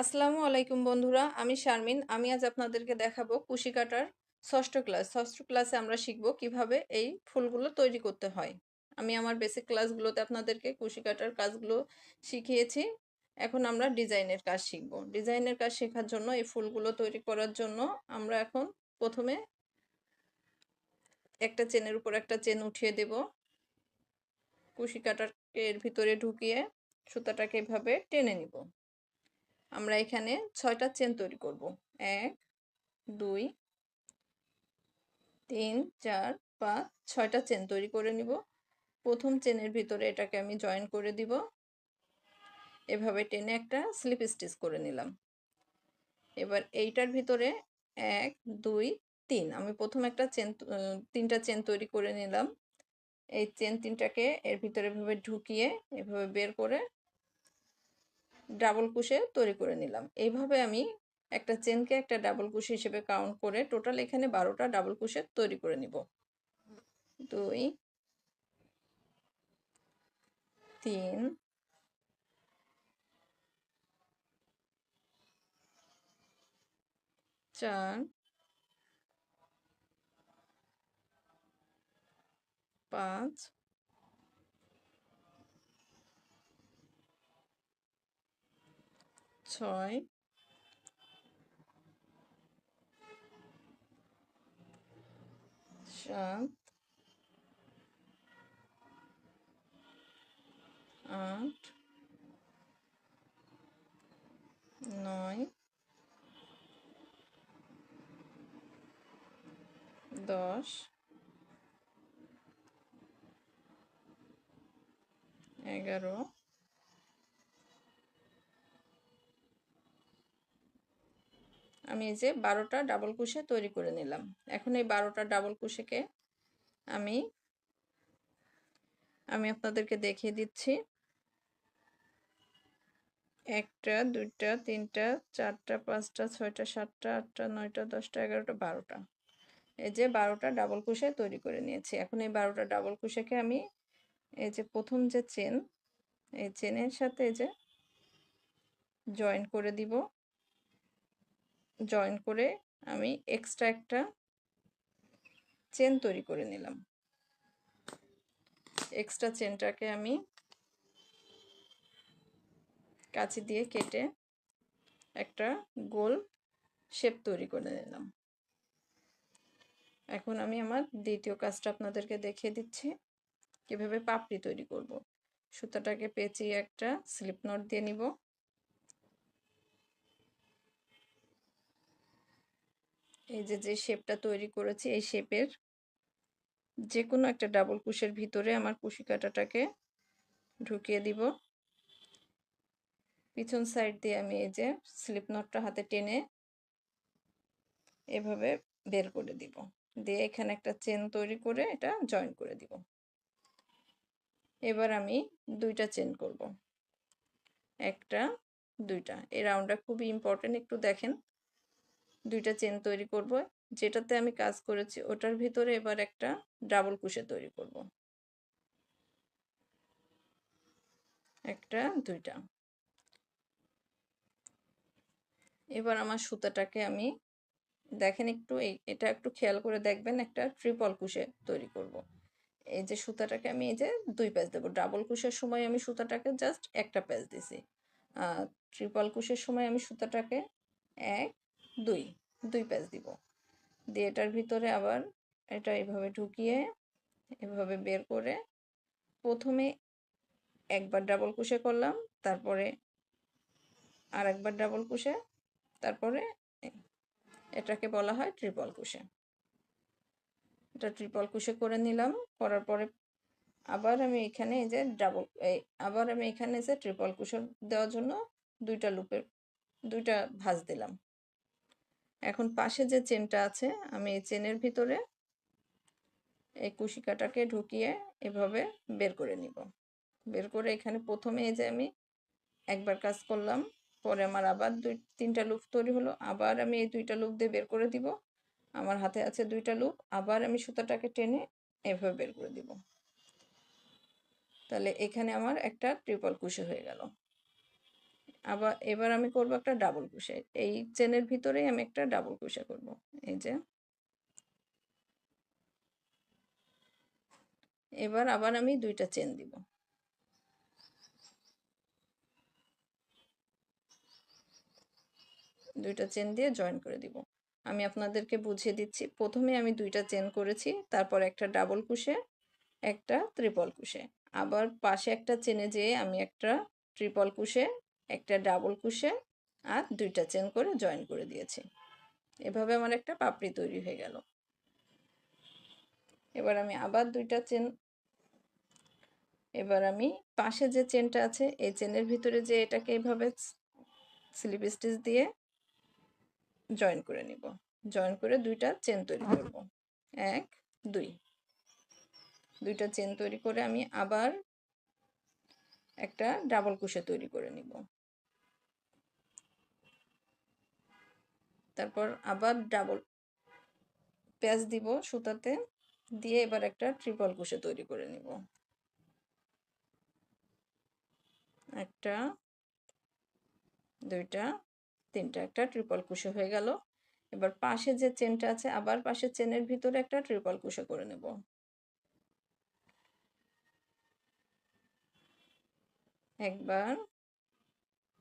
আসসালামু আলাইকুম বন্ধুরা, আমি শারমিন। আমি আজ আপনাদেরকে দেখাবো কুশি কাটার ষষ্ঠ ক্লাস। ষষ্ঠ ক্লাসে আমরা শিখব কীভাবে এই ফুলগুলো তৈরি করতে হয়। আমি আমার বেসিক ক্লাসগুলোতে আপনাদেরকে কুশি কাটার কাজগুলো শিখিয়েছি। এখন আমরা ডিজাইনের কাজ শিখব। ডিজাইনের কাজ শেখার জন্য, এই ফুলগুলো তৈরি করার জন্য আমরা এখন প্রথমে একটা চেনের উপর একটা চেন উঠিয়ে দেব। কুশি কাটারকে এর ভিতরে ঢুকিয়ে সুতাটাকে এভাবে টেনে নিব। আমরা এখানে ছয়টা চেন তৈরি করব। এক, দুই, তিন, চার, পাঁচ, ছয়টা চেন তৈরি করে নিব। প্রথম চেনের ভিতরে এটাকে আমি জয়েন করে দিব। এভাবে টেনে একটা স্লিপ স্টিচ করে নিলাম। এবার এইটার ভিতরে এক, দুই, তিন, আমি প্রথম একটা চেন তিনটা চেন তৈরি করে নিলাম। এই চেন তিনটাকে এর ভিতরে এভাবে ঢুকিয়ে এভাবে বের করে ডাবল কুশে তৈরি করে নিলাম। এইভাবে আমি একটা চেনকে একটা ডাবল কুশি হিসেবে কাউন্ট করে টোটাল এখানে বারোটা ডাবল কুশে তৈরি করে নিব। দুই, তিন, চার, পাঁচ ছয়। সাত। আট। নয়। দশ। এগারো। আমি এই যে বারোটা ডাবল কুশে তৈরি করে নিলাম। এখন এই বারোটা ডাবল কুশেকে আমি আমি আপনাদেরকে দেখিয়ে দিচ্ছি। একটা, দুইটা, তিনটা, চারটা, পাঁচটা, ছয়টা, সাতটা, আটটা, নয়টা, দশটা, এগারোটা, বারোটা। এই যে বারোটা ডাবল কুশে তৈরি করে নিয়েছি। এখন এই বারোটা ডাবল কুশেকে আমি এই যে প্রথম যে চেন এই চেনের সাথে এই যে জয়েন করে দিব। জয়েন করে আমি এক্সট্রা একটা চেন তৈরি করে নিলাম। এক্সট্রা চেনটাকে আমি কাঁচি দিয়ে কেটে একটা গোল শেপ তৈরি করে নিলাম। এখন আমি আমার দ্বিতীয় কাজটা আপনাদেরকে দেখিয়ে দিচ্ছি, কীভাবে পাপড়ি তৈরি করব। সুতাটাকে পেঁচিয়ে একটা স্লিপ নট দিয়ে নিব। এই যে যে শেপটা তৈরি করেছি, এই শেপের যে কোনো একটা ডাবল কুশের ভিতরে আমার কুশি কাটাটাকে ঢুকিয়ে দিব। পিছন সাইড দিয়ে আমি এই যে স্লিপ নটটা হাতে টেনে এভাবে বের করে দিব। দিয়ে এখানে একটা চেন তৈরি করে এটা জয়েন করে দিব। এবার আমি দুইটা চেন করব। একটা, দুইটা। এই রাউন্ডটা খুবই ইম্পর্টেন্ট, একটু দেখেন। দুইটা চেন তৈরি করব। যেটাতে আমি কাজ করেছি, ওটার ভিতরে এবার একটা ডাবল কুশে তৈরি করব। একটা, দুইটা। এবার আমার সুতাটাকে আমি দেখেন একটু, এই, এটা একটু খেয়াল করে দেখবেন, একটা ট্রিপল কুশে তৈরি করব। এই যে সুতাটাকে আমি এই যে দুই প্যাচ দেবো। ডাবল কুশের সময় আমি সুতাটাকে জাস্ট একটা প্যাচ দিছি। ট্রিপল কুশের সময় আমি সুতাটাকে এক দুই দুই প্যাচ দিব। দিয়ে এটার ভিতরে আবার এটা এভাবে ঢুকিয়ে, এভাবে বের করে প্রথমে একবার ডাবল কুশে করলাম, তারপরে আর একবার ডাবল কুশে তারপরে এটাকে বলা হয় ট্রিপল কুশে এটা ট্রিপল কুশে করে নিলাম, করার পরে আবার আমি এখানে এই যে ডাবল এই আবার আমি এখানে যে ট্রিপল কুশন দেওয়ার জন্য দুইটা লুপের দুইটা ভাঁজ দিলাম। এখন পাশে যে চেনটা আছে, আমি এই চেনের ভিতরে এই কুশিকাটাকে ঢুকিয়ে এভাবে বের করে নিব। বের করে এখানে প্রথমে এই যে আমি একবার কাজ করলাম, পরে আমার আবার দুই, তিনটা লুপ তৈরি হলো, আবার আমি এই দুইটা লুপ দিয়ে বের করে দিব। আমার হাতে আছে দুইটা লুপ, আবার আমি সুতাটাকে টেনে এভাবে বের করে দিব। তাহলে এখানে আমার একটা ট্রিপল কুশি হয়ে গেল। আবার, এবার আমি করব একটা ডাবল কুশে এই চেনের ভিতরেই আমি একটা ডাবল কুশে করব। এই যে। এবার আবার আমি দুইটা চেন দিব। দুইটা চেন দিয়ে জয়েন করে দিব। আমি আপনাদেরকে বুঝিয়ে দিচ্ছি। প্রথমে আমি দুইটা চেন করেছি, তারপর একটা ডাবল কুশে একটা ত্রিপল কুশে আবার পাশে একটা চেনে যেয়ে আমি একটা ট্রিপল কুশে একটা ডাবল কুশে আর দুইটা চেন করে জয়েন করে দিয়েছি। এভাবে আমার একটা পাপড়ি তৈরি হয়ে গেল। এবার আমি আবার দুইটা চেন এবার আমি পাশে যে চেনটা আছে, এই চেনের ভিতরে যে এটাকে এভাবে স্লিপ স্টিচ দিয়ে জয়েন করে নিব। জয়েন করে দুইটা চেন তৈরি করব। এক, দুই। দুইটা চেন তৈরি করে আমি আবার একটা ডাবল কুশে তৈরি করে নিব। তারপর আবার ডাবল প্যাচ দিব সুতাতে, দিয়ে এবার একটা ট্রিপল কুশে তৈরি করে নিব। একটা, দুইটা, তিনটা, একটা ট্রিপল কুশে হয়ে গেল। এবার পাশে যে চেনটা আছে, আবার পাশে চেনের ভিতরে একটা ট্রিপল কুশে করে নেব। একবার,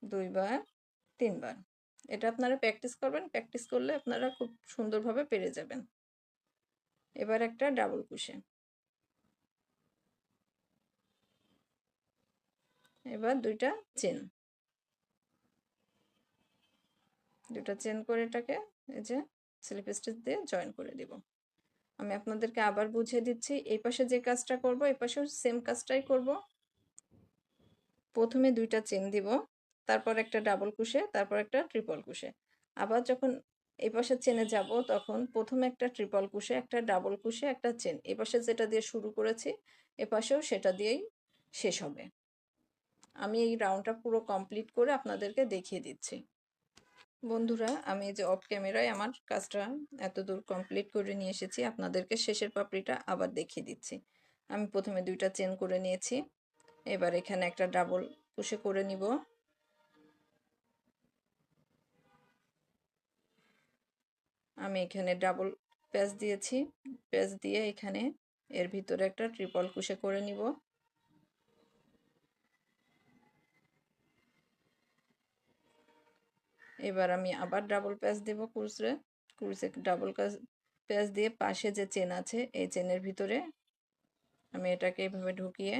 দুইবার, তিনবার। এটা আপনারা প্র্যাকটিস করবেন। প্র্যাকটিস করলে আপনারা খুব সুন্দরভাবে পেরে যাবেন। এবার একটা ডাবল কুশে এবার দুইটা চেন দুটা চেন করে এটাকে এই যে স্লিপ স্টিচ দিয়ে জয়েন করে দিব। আমি আপনাদেরকে আবার বুঝিয়ে দিচ্ছি, এই পাশে যে কাজটা করব, এই পাশেও সেম কাজটাই করব। প্রথমে দুইটা চেন দিব। তারপর একটা ডাবল কুশে তারপর একটা ট্রিপল কুশে আবার যখন এই পাশে চেনে যাব, তখন প্রথমে একটা ট্রিপল কুশে একটা ডাবল কুশে একটা চেন এ পাশে যেটা দিয়ে শুরু করেছি, এ পাশেও সেটা দিয়েই শেষ হবে। আমি এই রাউন্ডটা পুরো কমপ্লিট করে আপনাদেরকে দেখিয়ে দিচ্ছি। বন্ধুরা, আমি যে অফ ক্যামেরায় আমার কাজটা এত দূর কমপ্লিট করে নিয়ে এসেছি, আপনাদেরকে শেষের পাপড়িটা আবার দেখিয়ে দিচ্ছি। আমি প্রথমে দুইটা চেন করে নিয়েছি, এবার এখানে একটা ডাবল কুশে করে নিব। আমি এখানে ডাবল প্যাচ দিয়েছি। প্যাচ দিয়ে এখানে এর ভিতরে একটা ট্রিপল কুশে করে নিব। এবার আমি আবার ডাবল প্যাচ দেব কুরসে কুরসে ডাবল প্যাচ দিয়ে পাশে যে চেন আছে, এই চেনের ভিতরে আমি এটাকে এভাবে ঢুকিয়ে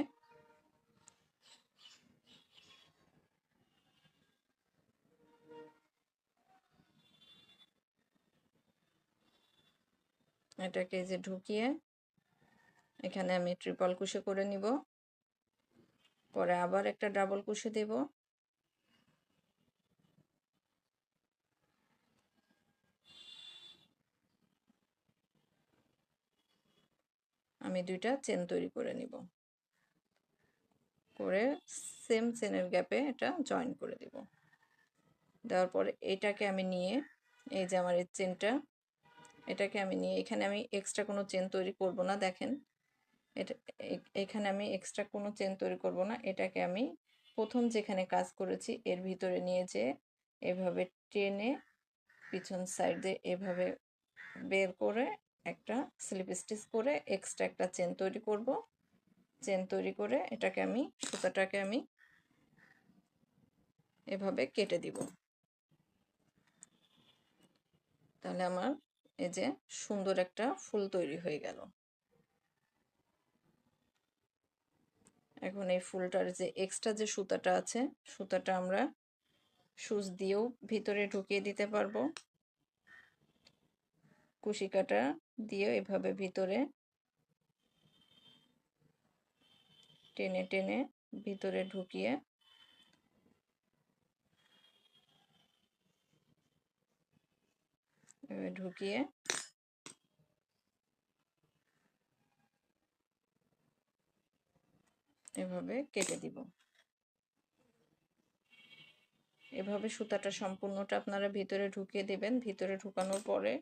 এটাকে যে ঢুকিয়ে এখানে আমি ট্রিপল কুশে করে নিব। পরে আবার একটা ডাবল কুশে দেব। আমি দুইটা চেন তৈরি করে নিব। করে সেম চেনের গ্যাপে এটা জয়েন করে দিব। দেওয়ার পরে এটাকে আমি নিয়ে এই যে আমার এই চেনটা এটাকে আমি নিয়ে, এখানে আমি এক্সট্রা কোনো চেন তৈরি করব না, দেখেন। এটা এখানে আমি এক্সট্রা কোনো চেন তৈরি করব না, এটাকে আমি প্রথম যেখানে কাজ করেছি, এর ভিতরে নিয়ে যে এভাবে টেনে পিছন সাইড দিয়ে এভাবে বের করে একটা স্লিপ স্টিচ করে এক্সট্রা একটা চেন তৈরি করব। চেন তৈরি করে এটাকে আমি, সুতাটাকে আমি এভাবে কেটে দিব। তাহলে আমার এই যে সুন্দর একটা ফুল তৈরি হয়ে গেল। এখন এই ফুলটার যে এক্সট্রা যে সুতাটা আছে, সুতাটা আমরা সুচ দিয়েও ভিতরে ঢুকিয়ে দিতে পারব। কুশি কাটা দিয়েও এভাবে ভিতরে টেনে টেনে ভিতরে ঢুকিয়ে ঢুকিয়ে এভাবে কেটে দিব। এভাবে সুতাটা সম্পূর্ণটা আপনারা ভিতরে ঢুকিয়ে দেবেন। ভিতরে ঢুকানোর পরে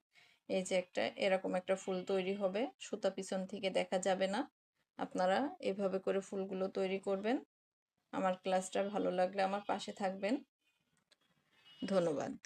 এই যে একটা এরকম একটা ফুল তৈরি হবে। সুতা পিছন থেকে দেখা যাবে না। আপনারা এভাবে করে ফুলগুলো তৈরি করবেন। আমার ক্লাসটা ভালো লাগলে আমার পাশে থাকবেন। ধন্যবাদ।